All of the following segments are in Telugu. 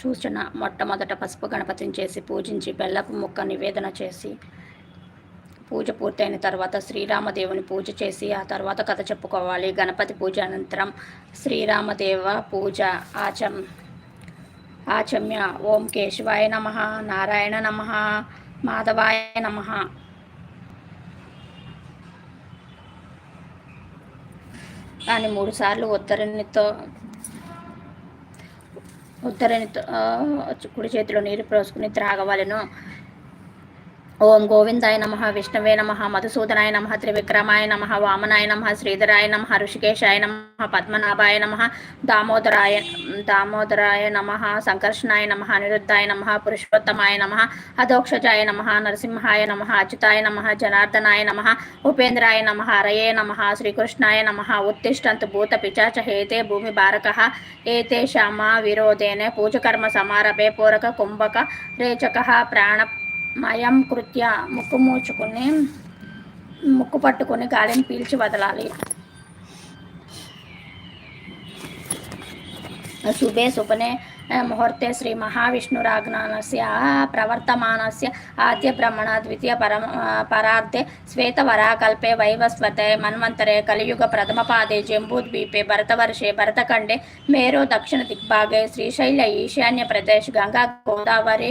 సూచన మొట్టమొదట పసుపు గణపతిని చేసి పూజించి బెల్లపు ముక్క నివేదన చేసి పూజ పూర్తయిన తర్వాత శ్రీరామదేవుని పూజ చేసి ఆ తర్వాత కథ చెప్పుకోవాలి. గణపతి పూజ అనంతరం శ్రీరామదేవ పూజ ఆచం ఆచమ్య ఓం కేశవాయ నమ నారాయణ నమ మాధవాయ నమ. కానీ మూడుసార్లు ఉత్తరునితో ఉత్తరణితో కుడి చేతిలో నీరు పోసుకుని త్రాగవలను. ఓం గోవిందాయ నమ విష్ణవే నమ మధుసూదనాయ నమ త్రివిక్రమాయ నమ వామనాయ నమ శ్రీధరాయ నమ ఋషికేశాయ నమ పద్మనాభాయ నమ దామోదరాయ దామోదరాయ నమ సంకర్షణాయ నమ అనిరుద్ధాయ నమ పురుషోత్తమాయ నమ అధోక్షజాయ నమ నరసింహాయ నమ అచ్యుతాయ నమ జనార్దనాయ నమ ఉపేంద్రాయ నమ హరయే నమ శ్రీకృష్ణాయ నమ ఉత్తిష్టంతు భూత పిచాచ హేతే భూమి భారక ఏతే శమ విరోధేన పూజకర్మ సమారభే పూరక కుంభక రేచక ప్రాణ మయం కృత్య ముక్కు మూచుకుని ముక్కు పట్టుకుని గాలిని పీల్చి వదలాలి. శుభే శుభనే ముహూర్తే శ్రీ మహావిష్ణురాజ్ఞానస్య ప్రవర్తమానస్య ఆద్య బ్రహ్మణ ద్వితీయ పరమ పరార్థే శ్వేతవరాకల్పే వైవస్వతే మన్వంతరే కలియుగ ప్రథమ పాదే జంబూద్వీపే భరతవర్షే భరతఖండే మేరో దక్షిణ దిగ్భాగే శ్రీశైల ఈశాన్య ప్రదేశ్ గంగా గోదావరి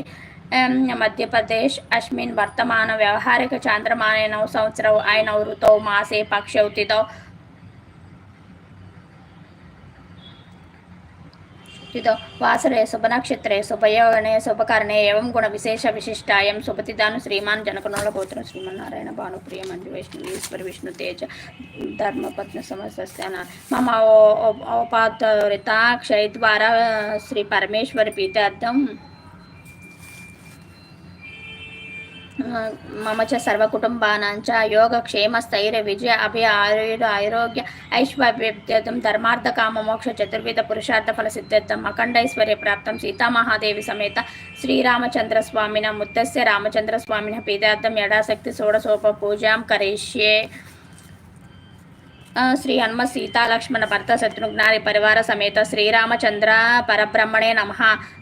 మధ్యప్రదేశ్ అస్మిన్ వర్తమాన వ్యవహారిక చాంద్రమానే నవ సంవత్సరौ ఐనौ ఋतौ మాసే పక్షౌ తిథౌ తిథౌ వాసరే శుభనక్షత్రే శుభయోగనే శుభకరణే ఏం గుణ విశేష విశిష్టాయం శుభతిదాను శ్రీమాన్ జనకనోళ గోత్రం శ్రీమన్నారాయణ భానుప్రియ మంజు వైష్ణు ఈశ్వర విష్ణు తేజ ధర్మపత్న సమస్యన మమ ఓపాతరితాక్షయ ద్వారా శ్రీ పరమేశ్వరి పీతార్థం మమ చ క్షేమ స్థైర్య విజయ అభయ ఆయుర ఆరోగ్య ఐశ్వర్యర్థం ధర్మార్థ కామ మోక్ష చతుర్విధ పురుషార్థ ఫల సిద్ధార్థం అఖండైశ్వర్య ప్రాప్తం సీతామహాదేవి సమేత శ్రీరామచంద్ర స్వామిన ముత్తస్య రామచంద్ర స్వామిన పీతార్థం యడాశక్తి షోడశోప పూజాం కరిష్యే. శ్రీ హనుమ సీతాలక్ష్మణ భర్త శత్రుఘ్నారి పరివార సమేత శ్రీరామచంద్ర పరబ్రహ్మణే నమ.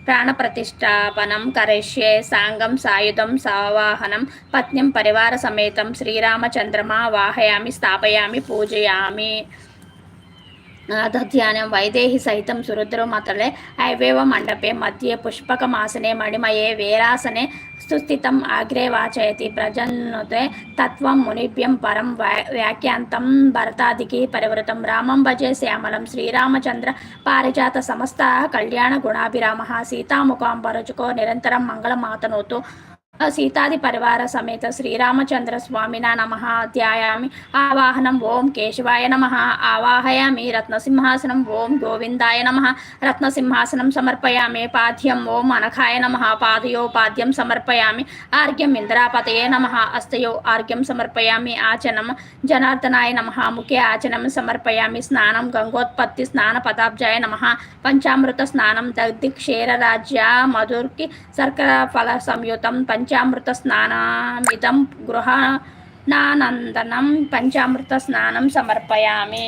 ప్రాణప్రతిష్టాపనం కరిష్యే సాంగం సాయుధం సవాహనం పత్నిం పరివార సమేతం శ్రీరామచంద్రమా వాహయామి స్థాపయామి పూజయామి. దధ్యానం వైదేహి సహితం సురుద్రమతలే ఐవేవ మండపే మధ్యే పుష్పకమాసనే మణిమయే వేరాసనే సుస్థితం అగ్రే వాచయతి ప్రజన్నుతే తత్వం మునిభ్యం పరం వ్యాఖ్యాంతం భరతాదికి పరివృతం రామం భజే శ్యామలం శ్రీరామచంద్ర పారిజాత సమస్త కళ్యాణ గుణాభిరామ సీతాముఖాం పరుచుకో నిరంతరం మంగళమాతనోతు సీతాది పరివార సమేత శ్రీరామచంద్ర స్వామిన నమ ధ్యాయామి ఆవాహనం ఓం కేశవాయ నమ ఆవాహయామి రత్నసింహాసనం ఓం గోవిందాయ నమ. రత్నసింహాసనం సమర్పయామి పాద్యం ఓం అనఖాయ నమ పాదయోపాద్యం సమర్పయామి. ఆర్ఘ్యం ఇంద్రాపతయే నమ అస్తయో ఆర్ఘ్యం సమర్పయామి ఆచనం జనార్దనాయ నమ ముఖ్య ఆచనం సమర్పయామి. స్నానం గంగోత్పత్తి స్నాన పదాబ్జాయ నమ. పంచామృత స్నానం దగ్ధి క్షీరరాజ్య మధుర్కి శర్కర ఫల సంయుతం పంచ పంచామృత స్నానామిదం గృహ నానందనం పంచామృత స్నానం సమర్పయామి.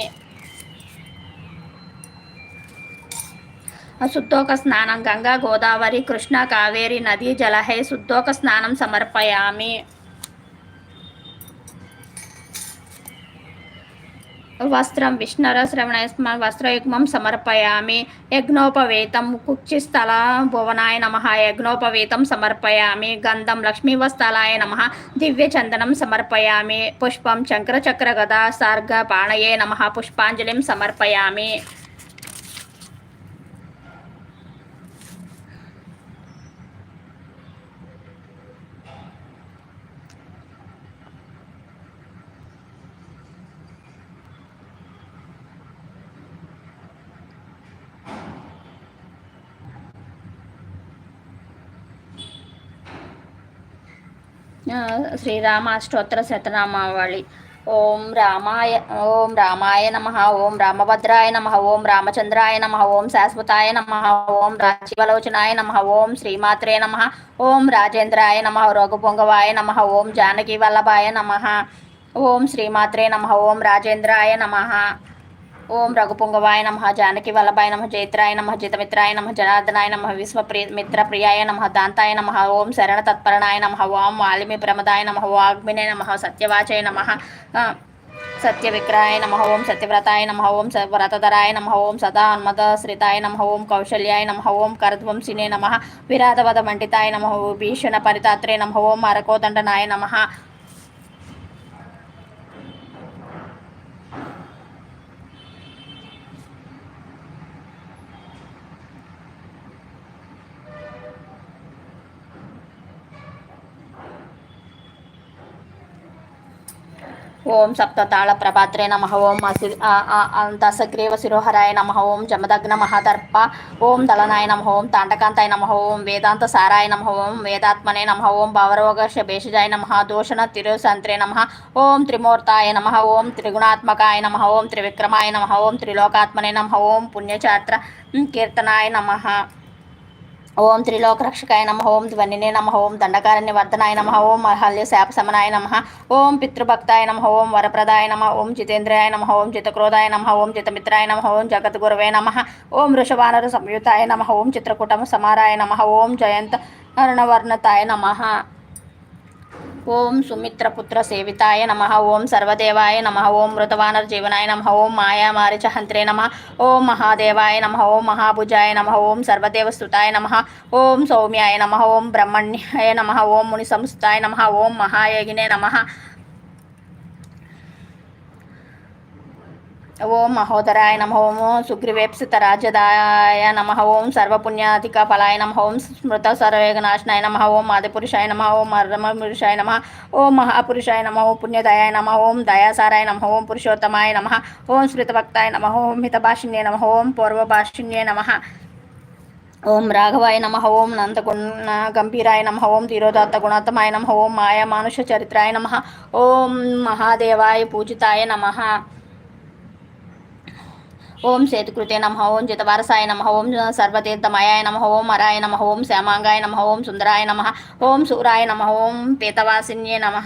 శుద్ధోక స్నానం గంగా గోదావరి కృష్ణ కావేరి నదీ జలహే శుద్ధోక స్నానం సమర్పయామి. వస్త్రం విష్ణుర శ్రవణ వస్త్రయుగ్మం సమర్పయామి. యజ్ఞోపవేతం కుక్షిస్థల భువనాయ నమ. యజ్ఞోపవేతం సమర్పయామి. గంధం లక్ష్మీవస్థలాయ నమ. దివ్యచందనం సమర్పయామి. పుష్పం చక్రచక్ర సార్గ పాణయే నమ. పుష్పాంజలిం సమర్పయామి. శ్రీరామాష్టోత్తర శతనామావళి. ఓం రామాయ ఓం రామాయ నమ ఓం రామభద్రాయ నమ ఓం రామచంద్రాయ నమ ఓం శాశ్వతాయ నమ ఓం రాజీవలోచనాయ నమ ఓం శ్రీమాత్రే నమ ఓం రాజేంద్రాయ నమ రఘుపొంగవాయ నమ ఓం జానకి వల్లభాయ నమ ఓం శ్రీమాత్రే నమ ఓం రాజేంద్రాయ నమ. ఓం రఘుపుంగవాయ నమ జానకి వల్లభాయ నమ జైత్రాయ నమ జితమిత్రాయ నమ జనార్దనాయ నమ విశ్వ మిత్ర ప్రియాయ నమ దాంతాయ నమ ఓం శరణ తత్పరణాయ నమ ఓం వాలిమి ప్రమదాయ నమ వాగ్మినే నమ సత్యవాచయ నమ సత్యవిక్రాయ నమ ఓం సత్యవ్రతాయ నమ ఓం వ్రతధరాయ నమ ఓం సదా హన్మదశ్రితాయ నమ ఓం కౌశల్యాయ నమ ఓం కరధ్వంసినే నమ విరాధవద మండితాయ నమ భీషణ పరితాత్రే నమ ఓం అరకోదండనాయ నమ ఓం సప్తతాళ ప్రభాత్రే నమ ఓం అసి దశగ్రీవ శిరోహరాయ నమ ఓం జమదగ్న మహాదర్ప ఓం దళనాయ నమ ఓం తాండకాంతాయ నమ ఓం వేదాంత సారాయ నమ ఓం వేదాత్మనే నమ ఓం భవరోగ భేషజాయ నమ దూషణ తిరుసంత్రే నమ ఓం త్రిమూర్తాయ నమ ఓం త్రిగుణాత్మకాయ నమ ఓం త్రివిక్రమాయ నమ ఓం త్రిలోకాత్మనే నమ ఓం పుణ్యచాత్ర కీర్తనాయ నమ ఓం త్రిలోకరక్షకాయ నమ ఓం ధ్వనినే నమ ఓం దండకారణ్య వర్ధనాయ నమ ఓం మహల్య శాప సమనాయ నమ ఓం పితృభక్తాయ నమ ఓం వరప్రదాయ నమ ఓం జితేంద్రాయ నమ ఓం జితక్రోధాయ నమ ఓం జితమిత్రాయ నమ ఓం జగద్గురవే నమ ఓం వృషభానర సంయుతాయ నమ ఓం చిత్రకూటమ సమారాయ నమ ఓం జయంత అరుణవర్ణతాయ నమ ఓం సుమిత్రపుత్ర సేవితాయ నమ ఓం సర్వదేవాయ నమ ఓం మృతవానర్ జీవనాయ నమ ఓం మాయామారిచహంత్రే నమ ఓం మహాదేవాయ నమ ఓం మహాభుజాయ నమ ఓం సర్వదేవస్తుతాయ నమ ఓం సౌమ్యాయ నమ ఓం బ్రహ్మణ్యాయ నమ ఓం ముని సంస్థాయ నమ ఓం మహాయగినే నమ ఓం మహోదరాయ నమ ఓం సుగ్రీవేప్సిత రాజదాయ నమ ఓం సర్వపుణ్యాధిక ఫలాయ నమ ఓం స్మృత సర్వేగనాశనాయ నమ ఓం ఆదిపురుషాయ నమ ఓం పురుషాయ నమ ఓం మహాపురుషాయ నమ ఓం పుణ్యదయాయ నమ ఓం దయాసారాయ నమ ఓం పురుషోత్తమాయ నమ ఓం స్మృతభక్తాయ నమ ఓం హితభాషిణ్యే నమ ఓం పూర్వభాషిణ్యే నమ ఓం రాఘవాయ నమ ఓం నందగుణ గంభీరాయ నమ ఓం తీరోదాత్త గుణాత్తమాయ నమ ఓం మాయా మానుష చరిత్రాయ నమ ఓం మహాదేవాయ పూజితాయ నమ ఓం సేతుకృతే నమ ఓం జితవారసాయ నమ ఓం సర్వతీర్థమయాయ నమ ఓం అరాయ నమ ఓం శ్యామాంగాయ నమ ఓం సుందరాయ నమ ఓం సూరాయ నమ ఓం పీతవాసిన్యే నమ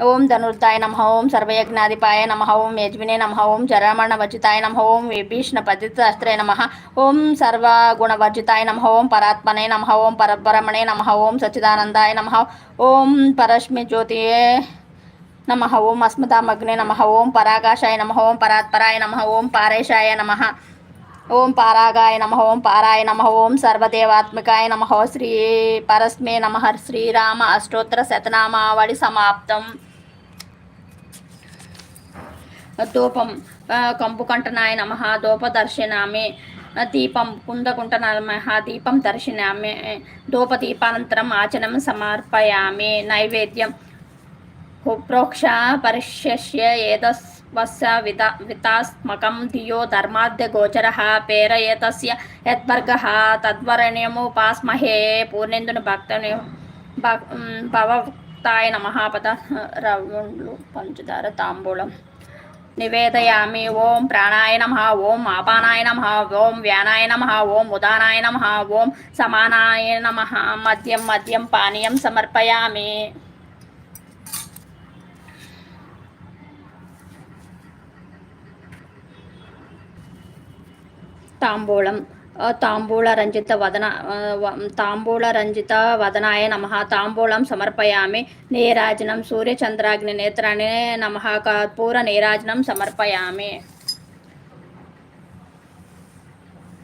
ఓం ధనుర్దాయ నమ ఓం సర్వయజ్ఞాధిపాయ నమ ఓం యజ్మినే నమ ఓం చరమణవర్జితాయ నమ ఓం విభీషణ పతిశాస్త్రే నమ ఓం సర్వగుణవర్జితాయ నమ ఓం పరాత్మనే నమ ఓం పరబ్రహ్మణే నమ ఓం సచ్చిదానందాయ నమ ఓం పరస్మి జ్యోతియే నమ ఓం అస్మదామగ్నే నమ ఓం పరాకాశాయ నమ ఓం పరాత్పరాయ నమ ఓం పారేశాయ నమ ఓం పారాగాయ నమ ఓం పారాయ నమ ఓం సర్వదేవాత్మికాయ నమ శ్రీ పరస్మే నమ శ్రీరామ అష్టోత్తర శతనామావళి సమాప్తం. ధూపం కంపుకంటనాయ నమ దూపదర్శనామే దీపం కుందకుంట నమ దీపం దర్శనామే ధూపదీపానంతరం ఆచనం సమర్పయామి నైవేద్యం కుప్రోక్ష పరిష్య ఏతస్వస్య విత వితాస్మకం ధియో ధర్మాద్యగోచర పేరయతస్య యద్వర్గ తద్వరణ్యముపాస్మహే పూర్ణేందుని భక్తుని భవక్తాయ నమ పద రవుండ్లు పంచదార తాంబూలం. నివేదయామి ఓం ప్రాణాయ నమ ఓం ఆపానాయ నమ ఓం వ్యానాయ నమ ఓం ఉదానాయ నమ ఓం సమానాయ నమ మద్యం మద్యం పానీయం సమర్పయామి. తాంబూలం తాంబూలరంజిత వదన తాంబూలరంజిత వదనాయ నమ తాంబూలం సమర్పయామి నీరాజనం సూర్యచంద్రాగ్ని నేత్రాన్ని నమ కర్పూర నీరాజనం సమర్పయామి